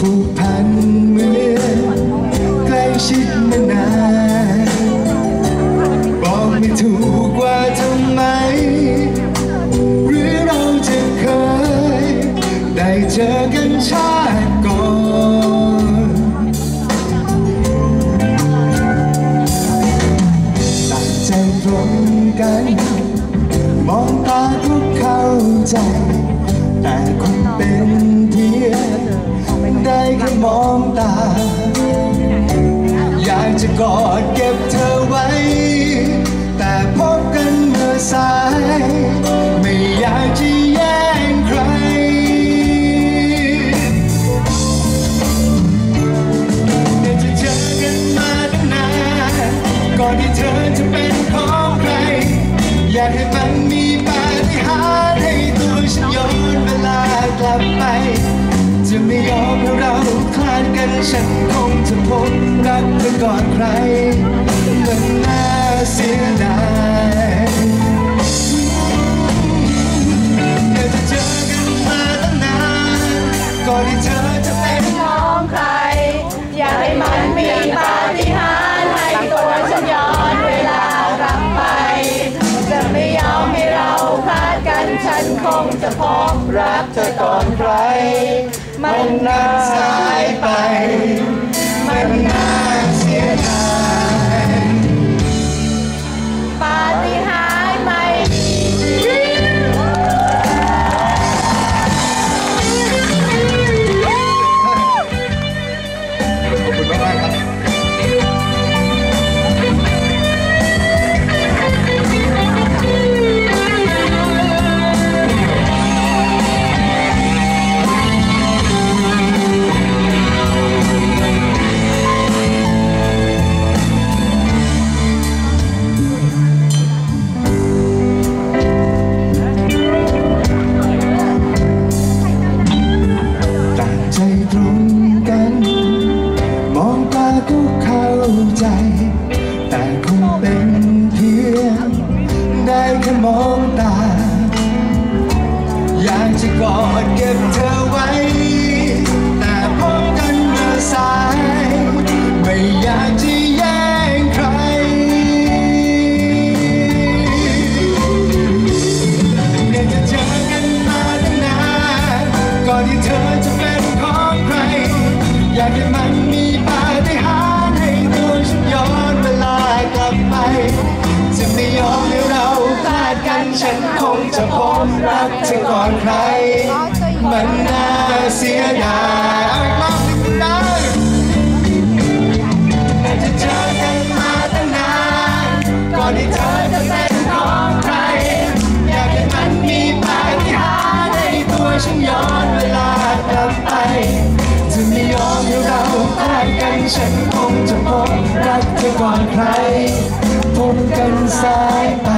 ผูกพันเมื่อใกล้ชิดมานานบอกไม่ถูกว่าทำไม หรือเราจะเคย ได้เจอกันชาติก่อนตั้งใจตรงกัน มองตาทุกเข้าใจ แต่คนเป็น ได้แค่มองตา อยากจะกอดเก็บเธอไว้ แต่พบกันเมื่อสาย ไม่อยากจ ฉันคงจะพบรักเธอก่อนใครมันน่าเสียดายอยากจะเจอกันมาตั้งนานก่อนที่เธอจะเป็นของใคร อยากให้มันมีปาฏิหาริย์ให้ตัวฉันย้อนเวลากลับไป จะไม่ยอมให้เราคลาดกันฉันคงจะพบรักเธอก่อนใคร มันน่าสายไป มันน่า ก่อนที่เธอจะเป็นของใคร อยากให้มันมีปาฏิหาริย์ให้ตัวฉันย้อนเวลากลับไป จะไม่ยอมให้เราพลาดกันฉันคงจะพบรักเธอก่อนใคร มันน่าเสียดายเอาอีกรอบหนึ่งได้อยากจะเจอกันมาตั้งนานก่อนที่เธอจะเป็น กันฉันคงจะพบรักเธอก่อนใครพบกันสายไป